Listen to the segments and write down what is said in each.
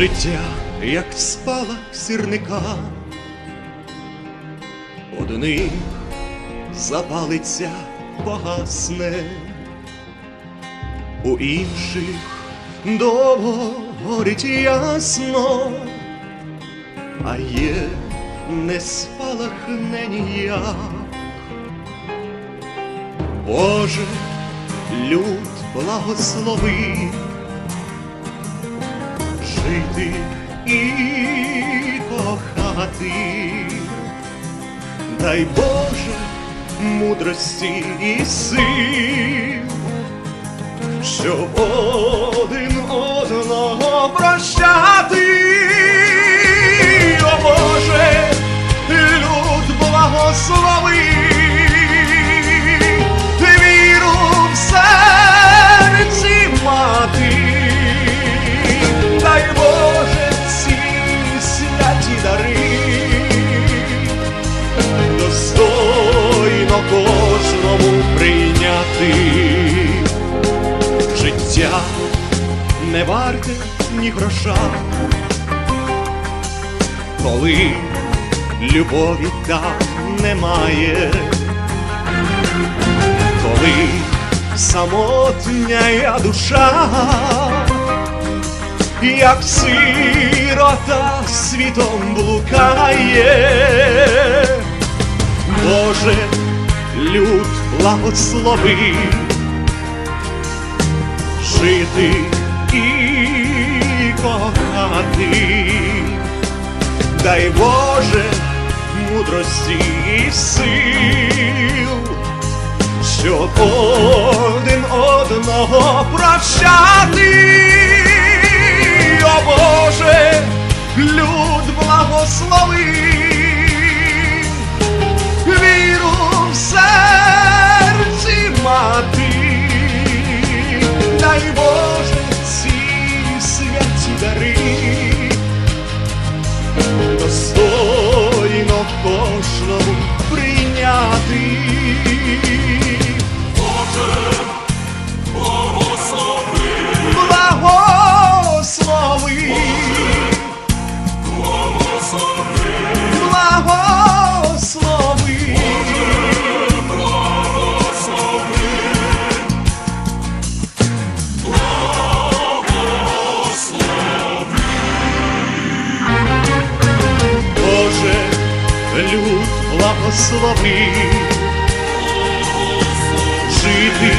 Життя, як спала сірника, одних запалиться, погасне, у інших довго горить ясно, а є не спалахне ніяк. Боже, люд благослови жити і кохати, дай Боже мудрості і сил, щоб один одного прощати, о Боже, люд благослови, прийняти життя не варте ні гроша, коли любові там немає, коли самотня я душа, як сирота світом блукає, Боже, люд благослови жити і кохати, дай Боже мудрості і сил, щоб один одного прощати, о Боже, люд благослови, благослови, жити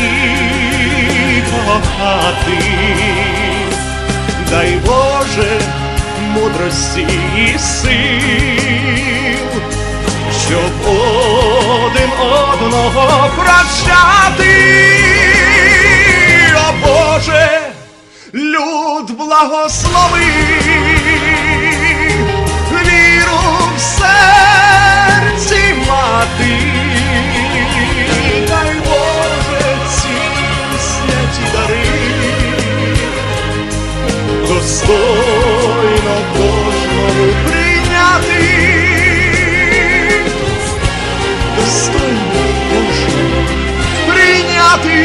і кохати, дай Боже мудрості і сил, щоб один одного прощати, о Боже, люд благослови, достойно кожного прийняти, достойно кожного прийняти.